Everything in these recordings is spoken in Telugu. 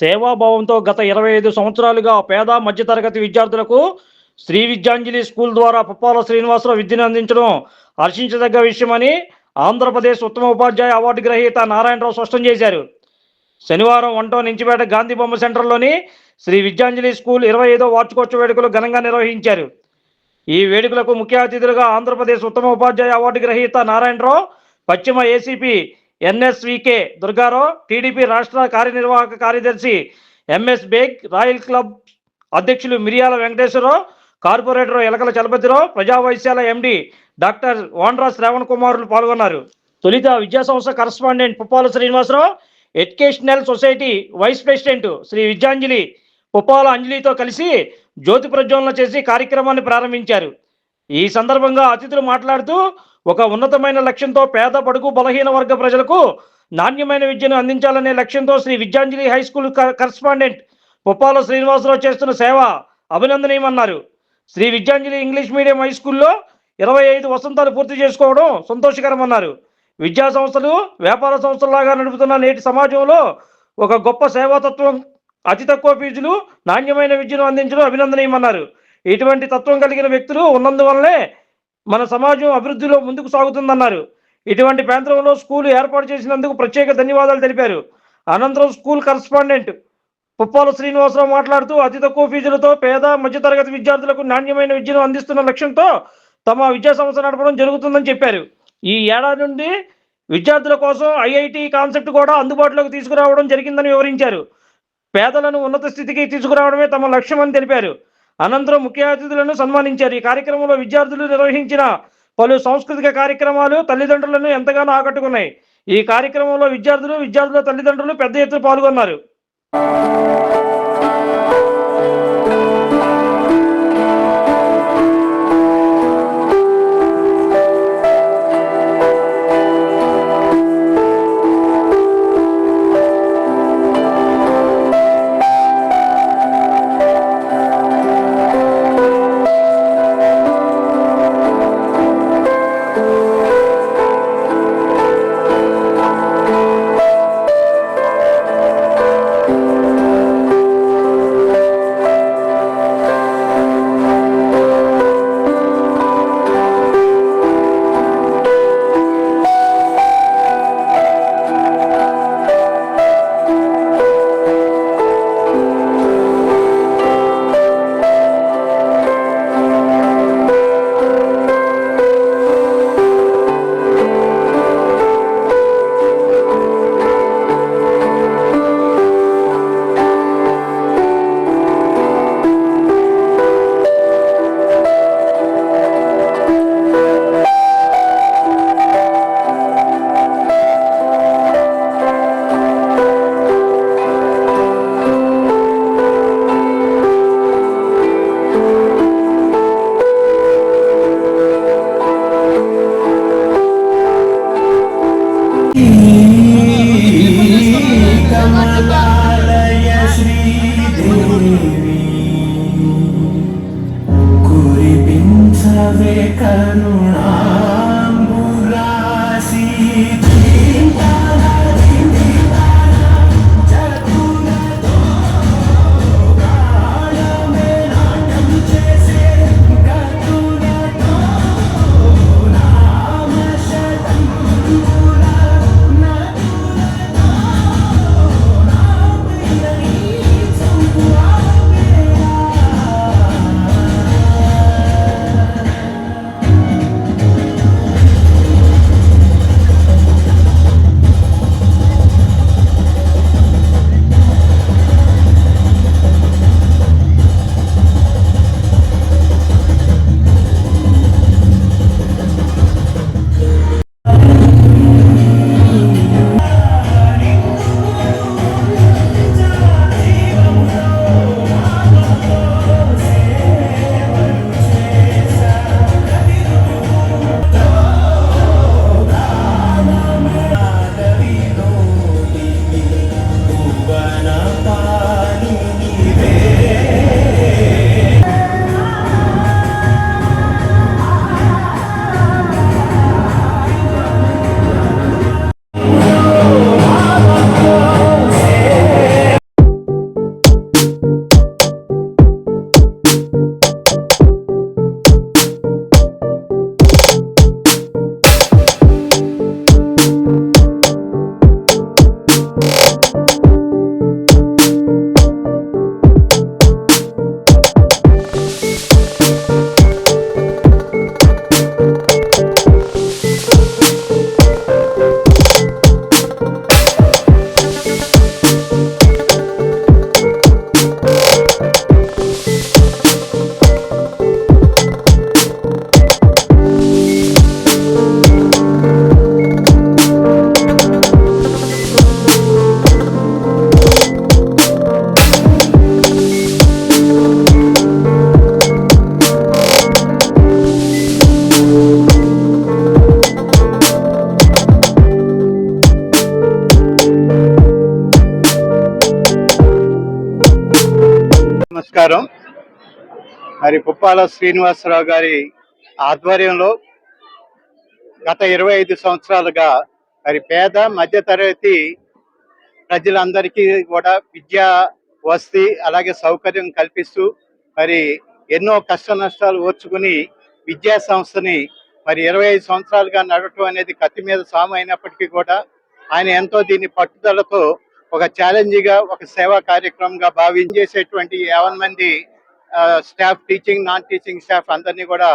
సేవాభావంతో గత ఇరవై ఐదు సంవత్సరాలుగా పేద మధ్యతరగతి విద్యార్థులకు శ్రీ విద్యాంజలి స్కూల్ ద్వారా పుప్పాల శ్రీనివాసరావు విద్యను అందించడం హర్షించదగ్గ విషయమని ఆంధ్రప్రదేశ్ ఉత్తమ ఉపాధ్యాయ అవార్డు గ్రహీత నారాయణరావు స్పష్టం చేశారు. శనివారం వంటో నించిపేట గాంధీ బొమ్మ సెంటర్లోని శ్రీ విద్యాంజలి స్కూల్ ఇరవై ఐదో వార్షికోత్సవ వేడుకలు ఘనంగా నిర్వహించారు. ఈ వేడుకలకు ముఖ్య అతిథులుగా ఆంధ్రప్రదేశ్ ఉత్తమ ఉపాధ్యాయ అవార్డు గ్రహీత నారాయణరావు పశ్చిమ ఏసీపీ ఎన్ఎస్వికే దుర్గారావు టీడీపీ రాష్ట్ర కార్యనిర్వాహక కార్యదర్శి ఎంఎస్ బేగ్ రాయల్ క్లబ్ అధ్యక్షులు మిరియాల వెంకటేశ్వరరావు కార్పొరేటర్ ఎలకల చలపతిరావు ప్రజావైశ్యాల ఎండి డాక్టర్ వాండ్రా శ్రావణ్ కుమారులు పాల్గొన్నారు. తొలిత విద్యాసంస్థ correspondent Puppala Srinivasarao educational society vice president Shri Vidyanjali Puppala అంజలితో కలిసి జ్యోతి ప్రజ్వలన చేసి కార్యక్రమాన్ని ప్రారంభించారు. ఈ సందర్భంగా అతిథులు మాట్లాడుతూ ఒక ఉన్నతమైన లక్ష్యంతో పేద పడుగు బలహీన వర్గ ప్రజలకు నాణ్యమైన విద్యను అందించాలనే లక్ష్యంతో Shri Vidyanjali high school correspondent Puppala Srinivasarao చేస్తున్న సేవ అభినందనీయమన్నారు. Shri Vidyanjali English medium high స్కూల్లో ఇరవై ఐదు వసంతాలు పూర్తి చేసుకోవడం సంతోషకరమన్నారు. విద్యా సంస్థలు వ్యాపార సంస్థల్లాగా నడుపుతున్న నేటి సమాజంలో ఒక గొప్ప సేవాతత్వం అతి తక్కువ ఫీజులు నాణ్యమైన విద్యను అందించడం అభినందనీయమన్నారు. ఇటువంటి తత్వం కలిగిన వ్యక్తులు ఉన్నందువల్లనే మన సమాజం అభివృద్ధిలో ముందుకు సాగుతుందన్నారు. ఇటువంటి ప్రాంతంలో స్కూల్ ఏర్పాటు చేసినందుకు ప్రత్యేక ధన్యవాదాలు తెలిపారు. అనంతరం స్కూల్ కరస్పాండెంట్ పుప్పాల శ్రీనివాసరావు మాట్లాడుతూ అతి తక్కువ ఫీజులతో పేద మధ్యతరగతి విద్యార్థులకు నాణ్యమైన విద్యను అందిస్తున్న లక్ష్యంతో తమ విద్యా సంస్థ నడపడం జరుగుతుందని చెప్పారు. ఈ ఏడాది నుండి విద్యార్థుల కోసం ఐఐటి కాన్సెప్ట్ కూడా అందుబాటులోకి తీసుకురావడం జరిగిందని వివరించారు. పేదలను ఉన్నత స్థితికి తీసుకురావడమే తమ లక్ష్యమని తెలిపారు. అనంతరం ముఖ్య అతిథులను సన్మానించారు. ఈ కార్యక్రమంలో విద్యార్థులు నిర్వహించిన పలు సాంస్కృతిక కార్యక్రమాలు తల్లిదండ్రులను ఎంతగానో ఆకట్టుకున్నాయి. ఈ కార్యక్రమంలో విద్యార్థులు విద్యార్థుల తల్లిదండ్రులు పెద్ద ఎత్తున పాల్గొన్నారు. కమలాలయ శ్రీదేవి కురిపించవే కరుణా గోపాల శ్రీనివాసరావు గారి ఆధ్వర్యంలో గత ఇరవై ఐదు సంవత్సరాలుగా మరి పేద మధ్యతరగతి ప్రజలందరికీ కూడా విద్యా వసతి అలాగే సౌకర్యం కల్పిస్తూ మరి ఎన్నో కష్ట నష్టాలు ఓర్చుకుని విద్యా సంస్థని మరి ఇరవై ఐదు సంవత్సరాలుగా నడవటం అనేది కత్తి మీద సాము అయినప్పటికీ కూడా ఆయన ఎంతో దీన్ని పట్టుదలతో ఒక ఛాలెంజ్గా ఒక సేవా కార్యక్రమంగా భావించేసేటువంటి యావన్ మంది staff teaching non teaching staff అందరినీ కూడా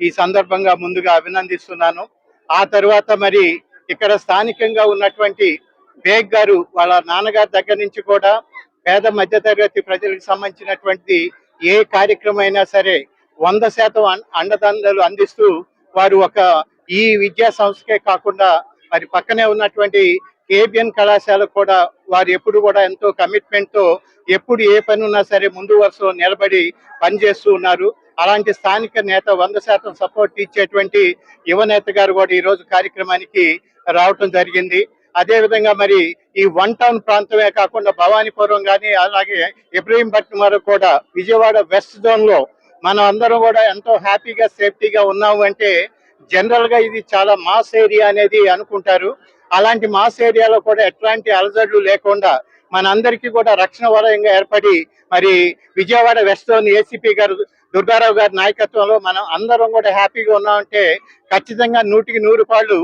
ఈ సందర్భంగా ముందుగా అభినందిస్తున్నాను. ఆ తర్వాత మరి ఇక్కడ స్థానికంగా ఉన్నటువంటి బేగ్ గారు వాళ్ళ నాన్నగారి దగ్గర నుంచి కూడా పేద మధ్యతరగతి ప్రజలకు సంబంధించినటువంటి ఏ కార్యక్రమం అయినా సరే వంద శాతం అండదండలు అందిస్తూ వారు ఒక ఈ విద్యా సంస్థకే కాకుండా మరి పక్కనే ఉన్నటువంటి ఏబిఎన్ కళాశాల కూడా వారు ఎప్పుడు కూడా ఎంతో కమిట్మెంట్తో ఎప్పుడు ఏ పని ఉన్నా సరే ముందు వరుసలో నిలబడి పనిచేస్తూ ఉన్నారు. అలాంటి స్థానిక నేత వంద శాతం సపోర్ట్ ఇచ్చేటువంటి యువ నేత గారు కూడా ఈ రోజు కార్యక్రమానికి రావటం జరిగింది. అదేవిధంగా మరి ఈ వన్ టౌన్ ప్రాంతమే కాకుండా భవానీపురం కానీ అలాగే ఇబ్రహీంపట్నం వరకు కూడా విజయవాడ వెస్ట్ జోన్లో మనం అందరం కూడా ఎంతో హ్యాపీగా సేఫ్టీగా ఉన్నాము అంటే జనరల్గా ఇది చాలా మాస్ ఏరియా అనేది అనుకుంటారు. అలాంటి మాస్ ఏరియాలో కూడా ఎట్లాంటి అలజడులు లేకుండా మనందరికీ కూడా రక్షణ వలయంగా ఏర్పడి మరి విజయవాడ వెస్ట్ జోన్ ఏసీపీ గారు దుర్గారావు గారి నాయకత్వంలో మనం అందరం కూడా హ్యాపీగా ఉన్నామంటే ఖచ్చితంగా నూటికి నూరు పాళ్ళు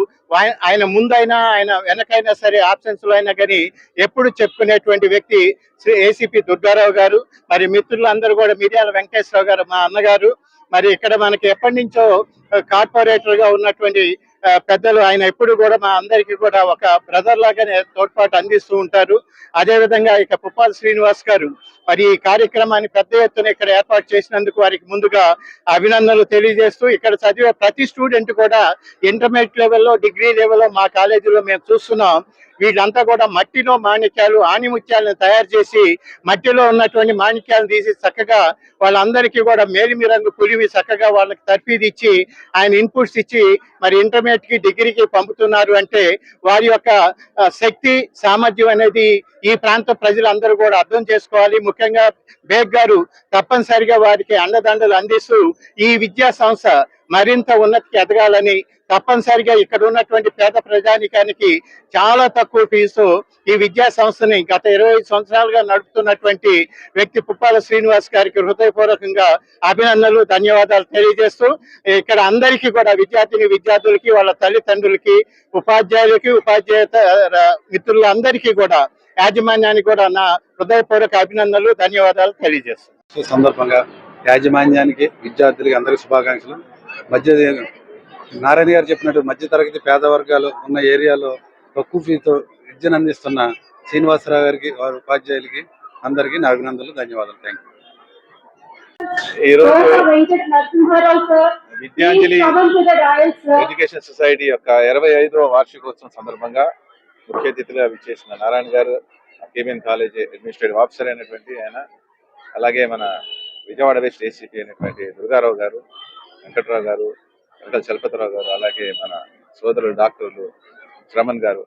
ఆయన ముందైనా ఆయన వెనకైనా సరే ఆప్షన్స్లో అయినా కానీ ఎప్పుడు చెప్పుకునేటువంటి వ్యక్తి శ్రీ ఏసీపీ దుర్గారావు గారు. మరి మిత్రులందరూ కూడా మిర్యాల వెంకటేశ్వరరావు గారు మా అన్నగారు. మరి ఇక్కడ మనకి ఎప్పటి నుంచో కార్పొరేటర్గా ఉన్నటువంటి పెద్దలు ఆయన ఎప్పుడు కూడా మా అందరికీ కూడా ఒక బ్రదర్ లాగానే తోడ్పాటు అందిస్తూ ఉంటారు. అదే విధంగా ఇక పుప్పాల శ్రీనివాస్ గారు మరి ఈ కార్యక్రమాన్ని పెద్ద ఎత్తున ఇక్కడ ఏర్పాటు చేసినందుకు వారికి ముందుగా అభినందనలు తెలియజేస్తూ ఇక్కడ చదివే ప్రతి స్టూడెంట్ కూడా ఇంటర్మీడియట్ లెవెల్లో డిగ్రీ లెవెల్లో మా కాలేజీలో మేము చూస్తున్నాం. వీళ్ళంతా కూడా మట్టిలో మాణిక్యాలు ఆణిముత్యాలను తయారు చేసి మట్టిలో ఉన్నటువంటి మాణిక్యాలను తీసి చక్కగా వాళ్ళందరికీ కూడా మేలిమి రంగు పులివి చక్కగా వాళ్ళకి తర్ఫీది ఇచ్చి ఆయన ఇన్పుట్స్ ఇచ్చి మరి ఇంటర్మీడియట్కి డిగ్రీకి పంపుతున్నారు అంటే వారి యొక్క శక్తి సామర్థ్యం అనేది ఈ ప్రాంత ప్రజలందరూ కూడా అర్థం చేసుకోవాలి. ముఖ్యంగా బేగ్ గారు తప్పనిసరిగా వారికి అండదండలు అందిస్తూ ఈ విద్యా సంస్థ మరింత ఉన్నతికి ఎదగాలని తప్పనిసరిగా ఇక్కడ ఉన్నటువంటి పేద ప్రజానికానికి చాలా తక్కువ ఫీజు ఈ విద్యా సంస్థని గత ఇరవై ఐదు సంవత్సరాలుగా నడుపుతున్నటువంటి వ్యక్తి పుప్పాల శ్రీనివాస్ గారికి హృదయపూర్వకంగా అభినందనలు ధన్యవాదాలు తెలియజేస్తూ ఇక్కడ అందరికీ కూడా విద్యార్థిని విద్యార్థులకి వాళ్ళ తల్లిదండ్రులకి ఉపాధ్యాయులకి ఉపాధ్యాయ మిత్రులందరికీ కూడా యాజమాన్యానికి కూడా నా హృదయపూర్వక అభినందనలు ధన్యవాదాలు తెలియజేస్తాను సందర్భంగా యాజమాన్యానికి విద్యార్థులకి అందరికి శుభాకాంక్షలు. మధ్య నారాయణ గారు చెప్పినట్టు మధ్య తరగతి పేద వర్గాలు ఉన్న ఏరియాలో తక్కువ ఫీజుతో విద్యను అందిస్తున్న శ్రీనివాసరావు గారికి వారి ఉపాధ్యాయులకి అందరికీ నా అభినందనలు ధన్యవాదాలు. థ్యాంక్ ఈ రోజు Venkata Narasimharao sir Vidyanjali sir education society యొక్క ఇరవై ఐదవ వార్షికోత్సవం సందర్భంగా ముఖ్య అతిథిగా విచ్చేసిన నారాయణ గారు కేబిఎన్ కాలేజ్ అడ్మినిస్ట్రేటివ్ ఆఫీసర్ అయినటువంటి ఆయన అలాగే మన విజయవాడ వెస్ట్ ఏసీపీ అయినటువంటి దుర్గారావు గారు వెంకటరావు గారు వెంకట చలపతిరావు గారు అలాగే మన సోదరులు డాక్టర్లు శ్రమణ్ గారు.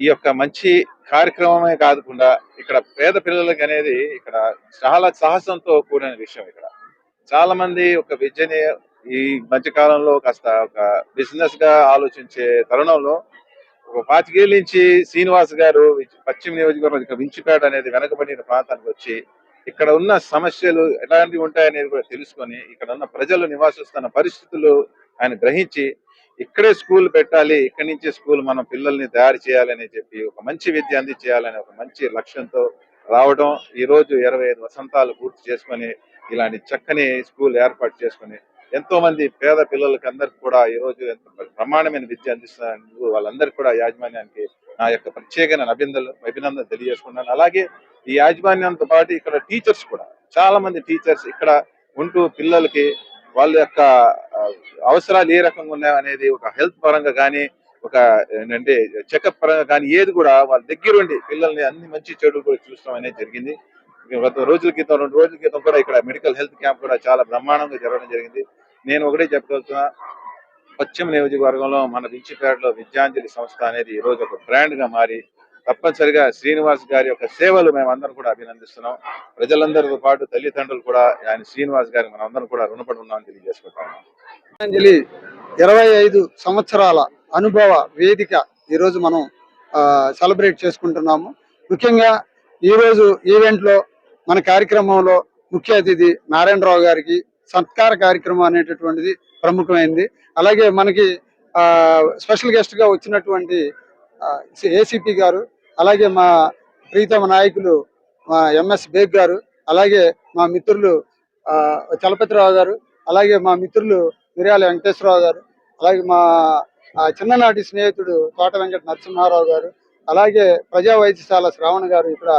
ఈ యొక్క మంచి కార్యక్రమమే కాకుండా ఇక్కడ పేద పిల్లలకి అనేది ఇక్కడ చాలా సాహసంతో కూడిన విషయం ఇక్కడ. చాలా మంది ఒక విద్యని ఈ మధ్య కాలంలో కాస్త ఒక బిజినెస్గా ఆలోచించే తరుణంలో ఒక పాతికేళ్ళ నుంచి శ్రీనివాస్ గారు పశ్చిమ నియోజకవర్గం ఇక్కడ వించిపేట అనేది వెనకబడిన ప్రాంతానికి వచ్చి ఇక్కడ ఉన్న సమస్యలు ఎలాంటివి ఉంటాయనేది కూడా తెలుసుకొని ఇక్కడ ఉన్న ప్రజలు నివాసిస్తున్న పరిస్థితులు ఆయన గ్రహించి ఇక్కడే స్కూల్ పెట్టాలి ఇక్కడి నుంచి స్కూల్ మనం పిల్లల్ని తయారు చేయాలని చెప్పి ఒక మంచి విద్య అందించేయాలని ఒక మంచి లక్ష్యంతో రావడం ఈ రోజు ఇరవై ఐదు వసంతాలు పూర్తి చేసుకొని ఇలాంటి చక్కని స్కూల్ ఏర్పాటు చేసుకొని ఎంతో మంది పేద పిల్లలకి అందరికి కూడా ఈ రోజు ఎంత బ్రహ్మాండమైన విద్య అందిస్తున్నందుకు వాళ్ళందరికీ కూడా యాజమాన్యానికి నా యొక్క ప్రత్యేకమైన అభినందనలు అభినందన తెలియజేసుకున్నాను అలాగే ఈ యాజమాన్యంతో పాటు ఇక్కడ టీచర్స్ కూడా చాలా మంది టీచర్స్ ఇక్కడ ఉంటూ పిల్లలకి వాళ్ళ యొక్క అవసరాలు ఏ రకంగా ఉన్నాయి అనేది ఒక హెల్త్ పరంగా కానీ ఒక ఏంటంటే చెకప్ పరంగా కానీ ఏది కూడా వాళ్ళ దగ్గరుండి పిల్లల్ని అన్ని మంచి చెడు కూడా చూస్తాం అనేది జరిగింది. గత రోజుల క్రితం రెండు రోజుల క్రితం కూడా ఇక్కడ మెడికల్ హెల్త్ క్యాంప్ కూడా చాలా బ్రహ్మాండంగా జరగడం జరిగింది. నేను ఒకటే చెప్పగలుగుతున్నా పశ్చిమ నియోజకవర్గంలో మన వించిపేటలో విద్యాంజలి సంస్థ అనేది ఈ రోజు ఒక బ్రాండ్గా మారి తప్పనిసరిగా శ్రీనివాస్ గారి యొక్క సేవలు మేమందరం కూడా అభినందిస్తున్నాం. ప్రజలందరితో పాటు తల్లిదండ్రులు కూడా ఆయన శ్రీనివాస్ గారికి మనం అందరం కూడా రుణపడి ఉన్నామని తెలియజేసుకుంటాం అంజలి ఇరవై ఐదు సంవత్సరాల అనుభవ వేదిక ఈరోజు మనం సెలబ్రేట్ చేసుకుంటున్నాము. ముఖ్యంగా ఈరోజు ఈవెంట్లో మన కార్యక్రమంలో ముఖ్య అతిథి నారాయణరావు గారికి సత్కార కార్యక్రమం అనేటటువంటిది ప్రముఖమైంది. అలాగే మనకి స్పెషల్ గెస్ట్గా వచ్చినటువంటి ఏసీపీ గారు అలాగే మా ప్రీతమ నాయకులు మా ఎంఎస్ బేగ్ గారు అలాగే మా మిత్రులు ఆ, చలపతిరావు గారు అలాగే మా మిత్రులు మిర్యాల వెంకటేశ్వరరావు గారు అలాగే మా చిన్ననాటి స్నేహితుడు తోట వెంకట నరసింహారావు గారు అలాగే ప్రజా వైద్యశాల శ్రావణ గారు ఇక్కడ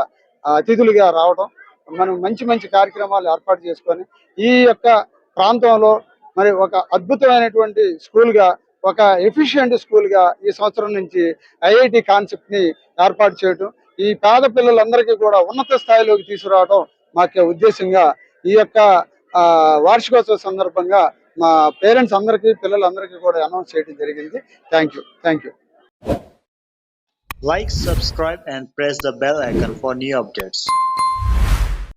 అతిథులుగా రావడం మనం మంచి మంచి కార్యక్రమాలు ఏర్పాటు చేసుకొని ఈ యొక్క ప్రాంతంలో మరి ఒక అద్భుతమైనటువంటి స్కూల్గా ఒక ఎఫిషియంట్ స్కూల్గా ఈ సంవత్సరం నుంచి ఐఐటి కాన్సెప్ట్ని ఏర్పాటు చేయటం ఈ పేద పిల్లలందరికీ కూడా ఉన్నత స్థాయిలోకి తీసుకురావడం మాకు ఉద్దేశంగా ఈ యొక్క వార్షికోత్సవ సందర్భంగా మా పేరెంట్స్ అందరికీ పిల్లలందరికీ కూడా అనౌన్స్ చేయడం జరిగింది. Thank you. Thank you. Like subscribe and press the bell icon for new updates